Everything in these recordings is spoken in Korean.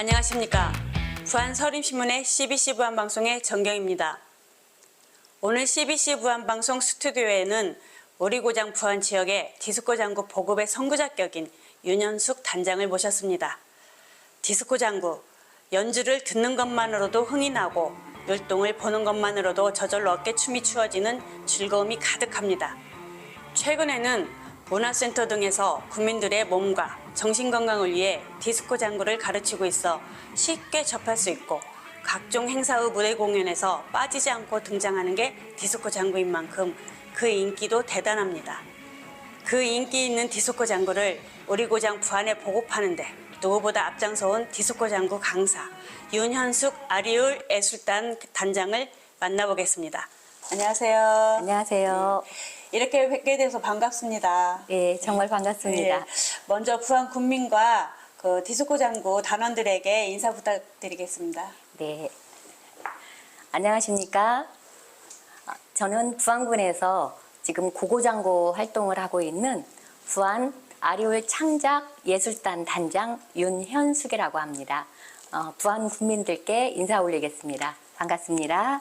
안녕하십니까. 부안 서림신문의 CBC 부안방송의 정경입니다. 오늘 CBC 부안방송 스튜디오에는 오리고장 부안 지역의 디스코 장구 보급의 선구자격인 윤현숙 단장을 모셨습니다. 디스코 장구, 연주를 듣는 것만으로도 흥이 나고 율동을 보는 것만으로도 저절로 어깨춤이 추어지는 즐거움이 가득합니다. 최근에는 문화센터 등에서 국민들의 몸과 정신 건강을 위해 디스코 장구를 가르치고 있어 쉽게 접할 수 있고 각종 행사의 무대 공연에서 빠지지 않고 등장하는 게 디스코 장구인 만큼 그 인기도 대단합니다. 그 인기 있는 디스코 장구를 오리고장 부안에 보급하는데 누구보다 앞장서온 디스코 장구 강사 윤현숙 아리울 예술단 단장을 만나보겠습니다. 안녕하세요. 안녕하세요. 이렇게 뵙게 돼서 반갑습니다. 예, 정말 반갑습니다. 예, 먼저 부안 군민과 그 디스코 장구 단원들에게 인사 부탁드리겠습니다. 네. 안녕하십니까? 아, 저는 부안군에서 지금 고고장고 활동을 하고 있는 부안 아리올 창작 예술단 단장 윤현숙이라고 합니다. 어, 부안 국민들께 인사 올리겠습니다. 반갑습니다.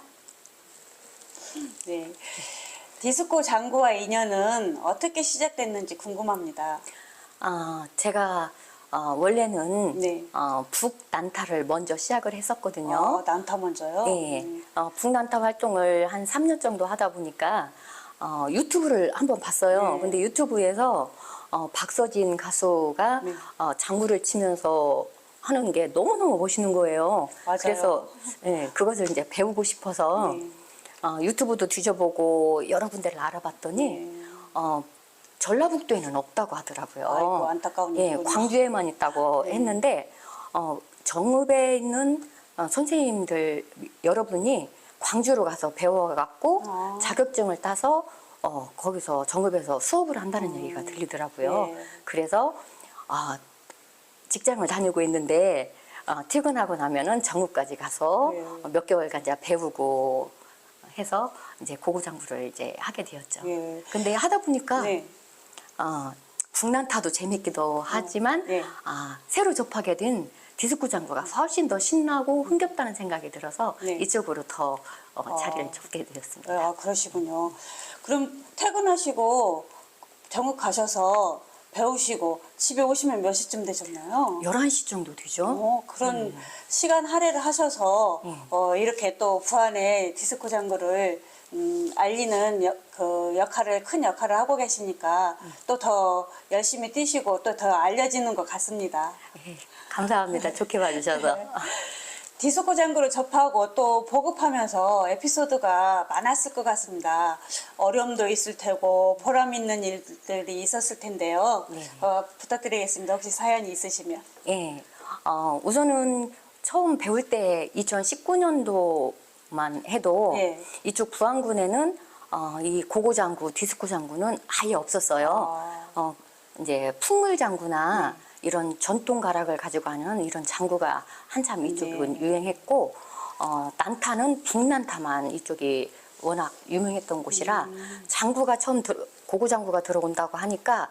네. 디스코 장구와 인연은 어떻게 시작됐는지 궁금합니다. 어, 제가 어, 원래는 네. 어, 북난타를 먼저 시작을 했었거든요. 어, 난타 먼저요? 예, 음. 어, 북난타 활동을 한 3년 정도 하다 보니까 어, 유튜브를 한번 봤어요. 네. 근데 유튜브에서 어, 박서진 가수가 네. 어, 장구를 치면서 하는 게 너무너무 멋있는 거예요. 맞아요. 그래서 예, 그것을 이제 배우고 싶어서 네. 어, 유튜브도 뒤져보고 여러 군데를 알아봤더니 네. 어, 전라북도에는 없다고 하더라고요. 아이고, 안타까운 예, 일이군요. 광주에만 있다고 네. 했는데 어, 정읍에 있는 어, 선생님들 여러분이 광주로 가서 배워갖고 아. 자격증을 따서 어, 거기서 정읍에서 수업을 한다는 얘기가 들리더라고요. 네. 그래서 아, 직장을 다니고 있는데 어, 퇴근하고 나면은 정읍까지 가서 네. 어, 몇 개월간 이제 배우고 해서 이제 고구장구를 이제 하게 되었죠. 예. 근데 하다 보니까 네. 어, 북난타도 재밌기도 하지만 네. 아, 새로 접하게 된 디스코 장구가 훨씬 더 신나고 흥겹다는 생각이 들어서 네. 이쪽으로 더 어, 자리를 어. 잡게 되었습니다. 아, 그러시군요. 그럼 퇴근하시고 정읍 가셔서 배우시고 집에 오시면 몇 시쯤 되셨나요? 11시 정도 되죠? 어, 그런 음. 시간 할애를 하셔서 음. 어, 이렇게 또 부안의 디스코 장구를 음, 알리는 여- 그 역할을 큰 역할을 하고 계시니까 음. 또더 열심히 뛰시고 또 더 알려지는 것 같습니다. 예, 감사합니다. 좋게 봐주셔서. 네. 디스코 장구를 접하고 또 보급하면서 에피소드가 많았을 것 같습니다. 어려움도 있을 테고 보람 있는 일들이 있었을 텐데요. 네. 어, 부탁드리겠습니다. 혹시 사연이 있으시면. 예, 어, 우선은 처음 배울 때 2019년도만 해도 예. 이쪽 부안군에는 어, 이 고고 장구, 디스코 장구는 아예 없었어요. 아. 어, 이제 풍물 장구나 이런 전통 가락을 가지고 하는 이런 장구가 한참 이쪽은 네. 유행했고 어, 난타는 북난타만 이쪽이 워낙 유명했던 곳이라 음. 장구가 처음 들, 고고장구가 들어온다고 하니까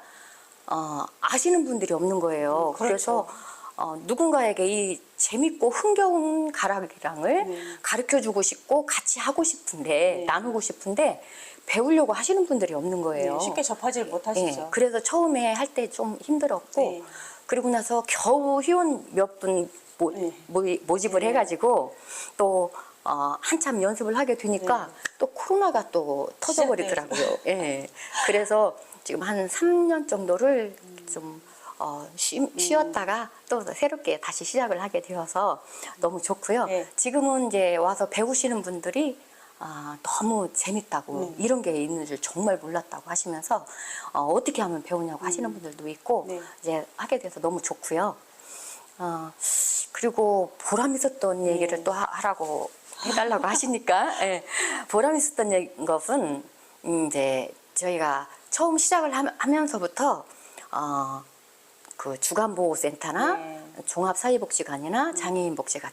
어, 아시는 분들이 없는 거예요. 음, 그렇죠. 그래서 어, 누군가에게 이 재밌고 흥겨운 가락이랑을 네. 가르쳐 주고 싶고 같이 하고 싶은데 네. 나누고 싶은데 배우려고 하시는 분들이 없는 거예요. 네, 쉽게 접하지 못하시죠. 예, 그래서 처음에 할 때 좀 힘들었고 네. 그리고 나서 겨우 회원 몇분 네. 모집을 네. 해가지고 또 어, 한참 연습을 하게 되니까 네. 또 코로나가 또 터져버리더라고요. 예. 그래서 지금 한 3년 정도를 좀 어, 쉬, 음. 쉬었다가 또 새롭게 다시 시작을 하게 되어서 너무 좋고요. 네. 지금은 이제 와서 배우시는 분들이 아, 너무 재밌다고 네. 이런 게 있는 줄 정말 몰랐다고 하시면서 어, 떻게 하면 배우냐고 하시는 분들도 있고 네. 이제 하게 돼서 너무 좋고요. 어, 그리고 보람 있었던 네. 얘기를 또 하- 하라고 해달라고 하시니까 예, 보람 있었던 얘- 것은 이제 저희가 처음 시작을 함- 하면서부터 어, 그 주간보호센터나 네. 종합사회복지관이나 장애인복지관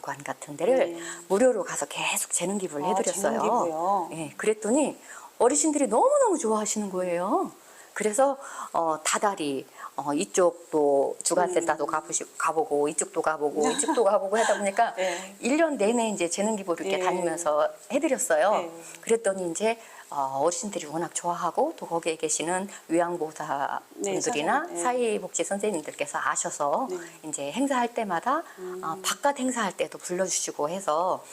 같은 데를 네. 무료로 가서 계속 재능 기부를 아, 해드렸어요. 재능 기부요? 예, 그랬더니 어르신들이 너무너무 좋아하시는 거예요. 그래서 어, 다달이 어, 이쪽도 주간센터도 가보시, 가보고 이쪽도 가보고 이쪽도 가보고 하다 보니까 네. 일년 내내 이제 재능 기부를 이렇게 네. 다니면서 해드렸어요. 네. 그랬더니 이제 어, 어르신들이 워낙 좋아하고 또 거기에 계시는 요양보호사 네, 분들이나 네. 사회복지 선생님들께서 아셔서 네. 이제 행사할 때마다 음. 어, 바깥 행사할 때도 불러주시고 해서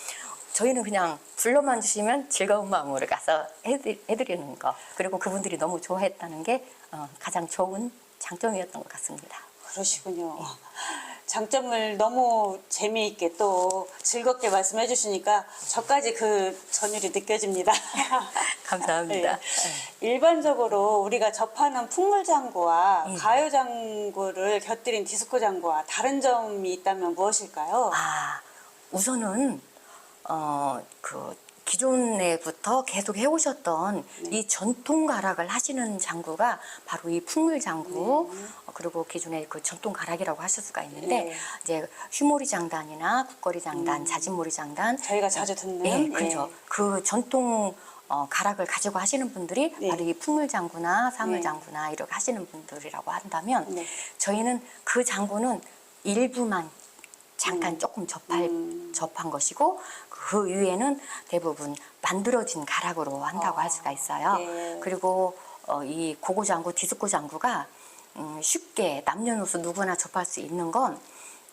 저희는 그냥 불러만 주시면 즐거운 마음으로 가서 해드, 해드리는 거 그리고 그분들이 너무 좋아했다는 게 어, 가장 좋은 장점이었던 것 같습니다. 그러시군요. 장점을 너무 재미있게 또 즐겁게 말씀해 주시니까 저까지 그 전율이 느껴집니다. 감사합니다. 네. 일반적으로 우리가 접하는 풍물장구와 예. 가요장구를 곁들인 디스코 장구와 다른 점이 있다면 무엇일까요? 아, 우선은 어, 그 기존에부터 계속 해오셨던 네. 이 전통 가락을 하시는 장구가 바로 이 풍물 장구 어, 그리고 기존의 그 전통 가락이라고 하실 수가 있는데 네. 이제 휘모리 장단이나 국거리 장단, 자진모리 장단 저희가 자주 듣는 예, 예. 그렇죠. 그 전통 어, 가락을 가지고 하시는 분들이 네. 바로 이 풍물 장구나 사물 네. 장구나 이렇게 하시는 분들이라고 한다면 네. 저희는 그 장구는 일부만 잠깐 음. 조금 접할 음. 접한 것이고 그 위에는 대부분 만들어진 가락으로 한다고 할 수가 있어요. 네. 그리고 어, 이 고고 장구, 디스코 장구가 음, 쉽게 남녀노소 누구나 접할 수 있는 건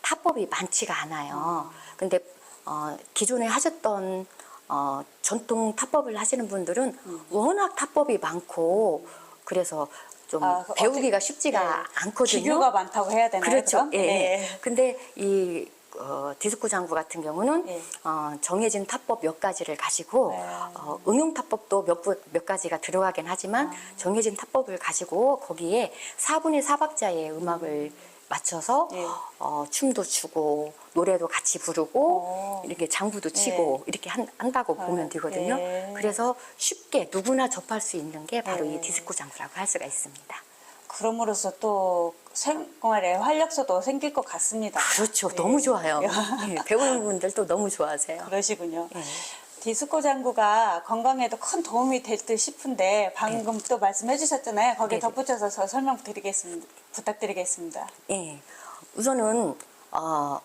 타법이 많지가 않아요. 근데 어, 기존에 하셨던 어, 전통 타법을 하시는 분들은 워낙 타법이 많고 그래서 좀 아, 그 배우기가 쉽지가 네. 않거든요. 기교가 많다고 해야 되나요? 그렇죠. 그럼? 예. 예. 네. 근데 이 어, 디스코 장구 같은 경우는 예. 어, 정해진 타법 몇 가지를 가지고 네. 어, 응용 타법도 몇, 부- 몇 가지가 들어가긴 하지만 아. 정해진 타법을 가지고 거기에 4분의 4박자의 음악을 맞춰서 예. 어, 춤도 추고 노래도 같이 부르고 어. 이렇게 장구도 치고 이렇게 한, 한다고 아, 보면 되거든요. 예. 그래서 쉽게 누구나 접할 수 있는 게 바로 예. 이 디스코 장구라고 할 수가 있습니다. 그럼으로써 또 생활에 활력소도 생길 것 같습니다. 그렇죠. 네. 너무 좋아요. 예, 배우는 분들도 너무 좋아하세요. 그러시군요. 예. 디스코 장구가 건강에도 큰 도움이 될 듯 싶은데 방금 또 말씀해 주셨잖아요. 거기에 네. 덧붙여서 저 설명 드리겠습니다. 부탁드리겠습니다. 예. 우선은 어,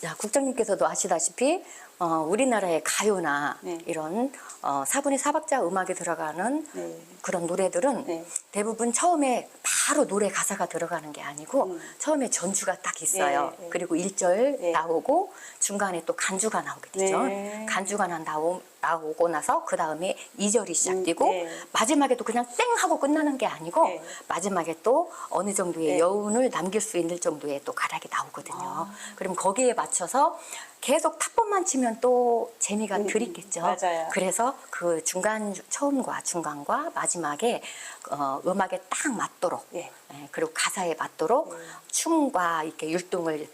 자, 국장님께서도 아시다시피 어, 우리나라의 가요나 네. 이런 어, 4분의 4박자 음악이 들어가는 네. 그런 노래들은 네. 대부분 처음에 바로 노래 가사가 들어가는 게 아니고 음. 처음에 전주가 딱 있어요. 네, 네. 그리고 1절 네. 나오고 중간에 또 간주가 나오겠죠. 네. 간주가 나- 나오, 나오고 나서 그 다음에 2절이 시작되고 음, 네. 마지막에도 그냥 땡 하고 끝나는 게 아니고 네. 마지막에 또 어느 정도의 네. 여운을 남길 수 있는 정도의 또 가락이 나오거든요. 아. 그럼 거기에 맞춰서 계속 탑법만 치면 또 재미가 음, 덜 있겠죠. 맞아요. 그래서 그 중간 처음과 중간과 마지막에 어, 음악에 딱 맞도록 예. 예, 그리고 가사에 맞도록 네. 춤과 이렇게 율동을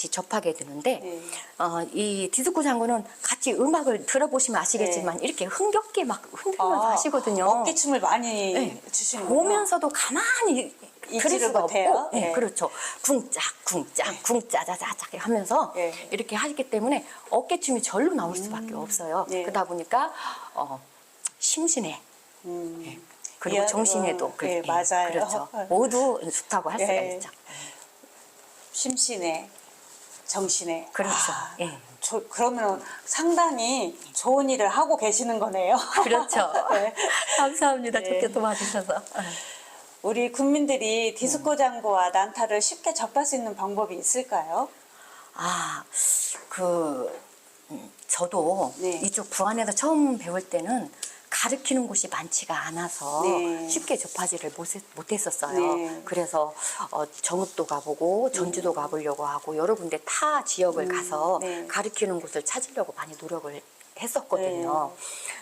같이 접하게 되는데 네. 어, 이 디스코 장구는 같이 음악을 들어보시면 아시겠지만 이렇게 흥겹게 막 흔들면서 아, 하시거든요. 어깨춤을 많이 네. 주시는군요. 보면서도 가만히 들을 수가 못해요. 없고, 네, 네. 그렇죠. 쿵짝, 쿵짝, 쿵짜자자작 하면서 네. 이렇게 하기 때문에 어깨춤이 절로 나올 수밖에 없어요. 네. 그러다 보니까 어, 심신에 음. 그리고 예, 정신에도 어, 그- 예, 예, 맞아요. 그렇죠. 모두 좋다고 할 수가 예. 있죠. 심신에 정신에 그렇죠. 아, 예. 저, 그러면 상당히 좋은 일을 하고 계시는 거네요. 그렇죠. 네. 감사합니다. 네. 좋게 도와주셔서. 우리 국민들이 디스코 장구와 난타를 쉽게 접할 수 있는 방법이 있을까요? 아, 그, 음, 저도 네. 이쪽 부안에서 처음 배울 때는 가르치는 곳이 많지가 않아서 네. 쉽게 접하지를 못했, 못했었어요. 네. 그래서 어, 정읍도 가보고 전주도 가보려고 하고 여러 군데 타 지역을 가서 네. 가르치는 곳을 찾으려고 많이 노력을 했었거든요.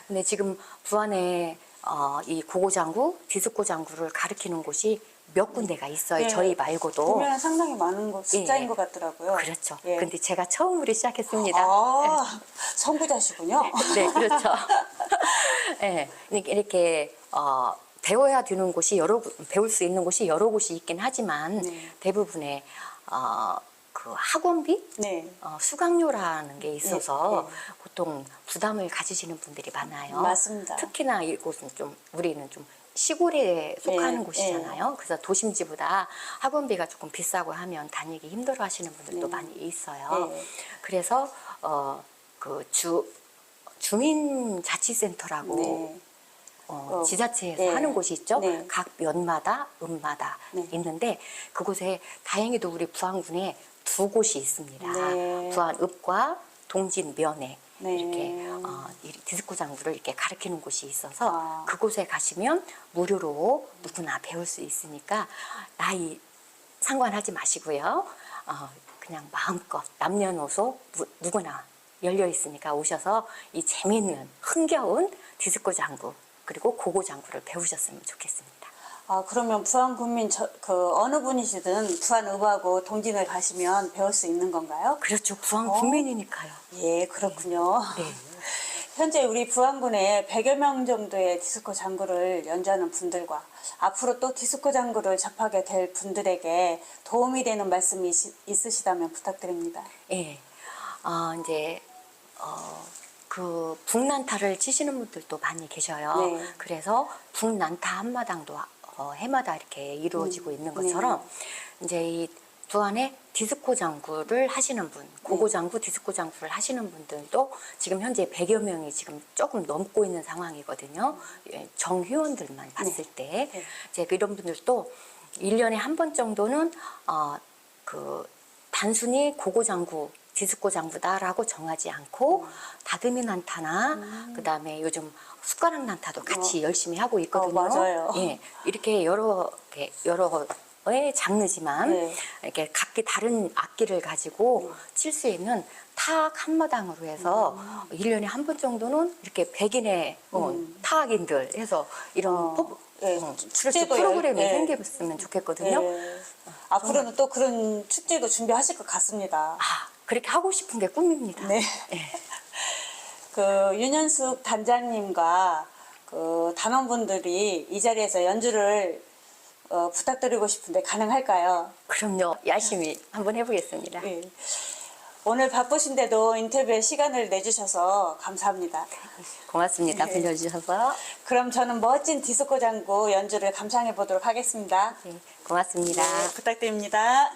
근데 지금 부안에 어, 이 고고장구, 디스코 장구를 가르치는 곳이 몇 군데가 있어요. 네. 저희 말고도. 보면 상당히 많은 것 숫자인 예. 것 같더라고요. 그렇죠. 예. 근데 제가 처음으로 시작했습니다. 아, 선구자시군요. 네, 그렇죠. 네, 이렇게, 어, 배워야 되는 곳이 여러 구- 배울 수 있는 곳이 여러 곳이 있긴 하지만 네. 대부분의 어, 그 학원비 네. 어, 수강료라는 게 있어서 예, 보통 부담을 가지시는 분들이 많아요. 맞습니다. 특히나 이곳은 좀 우리는 좀 시골에 속하는 예, 곳이잖아요. 그래서 도심지보다 학원비가 조금 비싸고 하면 다니기 힘들어 하시는 분들도 네. 많이 있어요. 네. 그래서 어, 그 주, 주민자치센터라고 네. 어, 어, 지자체에서 네. 하는 곳이 있죠. 네. 각 면마다 읍마다 네. 있는데 그곳에 다행히도 우리 부안군에 두 곳이 있습니다. 네. 부안읍과 동진면에 네. 이렇게 어, 이 디스코 장구를 이렇게 가르치는 곳이 있어서 아. 그곳에 가시면 무료로 누구나 배울 수 있으니까 나이 상관하지 마시고요. 어, 그냥 마음껏 남녀노소 무- 누구나 열려 있으니까 오셔서 이 재미있는 흥겨운 디스코 장구 그리고 고고 장구를 배우셨으면 좋겠습니다. 아, 그러면 부안 군민 저, 그 어느 분이시든 부안읍하고 동진을 가시면 배울 수 있는 건가요? 그렇죠. 부안 어? 국민이니까요. 예, 그렇군요. 네. 현재 우리 부안군에 100여 명 정도의 디스코 장구를 연주하는 분들과 앞으로 또 디스코 장구를 접하게 될 분들에게 도움이 되는 말씀이 있- 있으시다면 부탁드립니다. 예. 어, 이제 어, 그 북난타를 치시는 분들도 많이 계셔요. 네. 그래서 북난타 한마당도 어, 해마다 이렇게 이루어지고 음, 있는 것처럼 이제 이 부안에 디스코 장구를 하시는 분, 고고 네. 장구, 디스코 장구를 하시는 분들도 지금 현재 100여 명이 지금 조금 넘고 있는 상황이거든요. 예, 정회원들만 봤을 때 네. 이제 이런 분들도 일년에 한 번 정도는 어, 그 단순히 고고 장구, 디스코 장구다라고 정하지 않고 음. 다듬이 난타나 그다음에 요즘 숟가락 난타도 같이 열심히 하고 있거든요. 어, 맞아요. 예. 이렇게 여러 개 여러 의 장르지만 네. 이렇게 각기 다른 악기를 가지고 칠 수 있는 타악 한마당으로 해서 일 1년에 한 번 정도는 이렇게 백인의 어, 음. 타악인들 해서 이런 어, 포- 예, 어, 축제도 프로그램이 예. 생겼으면 좋겠거든요. 예. 앞으로는 또 그런 축제도 준비하실 것 같습니다. 아, 그렇게 하고 싶은 게 꿈입니다. 네. 예. 그 윤현숙 단장님과 그 단원분들이 이 자리에서 연주를 어, 부탁드리고 싶은데 가능할까요? 그럼요. 열심히 한번 해보겠습니다. 예. 오늘 바쁘신데도 인터뷰에 시간을 내주셔서 감사합니다. 고맙습니다. 네. 불러주셔서. 그럼 저는 멋진 디스코 장구 연주를 감상해 보도록 하겠습니다. 네, 고맙습니다. 네, 부탁드립니다.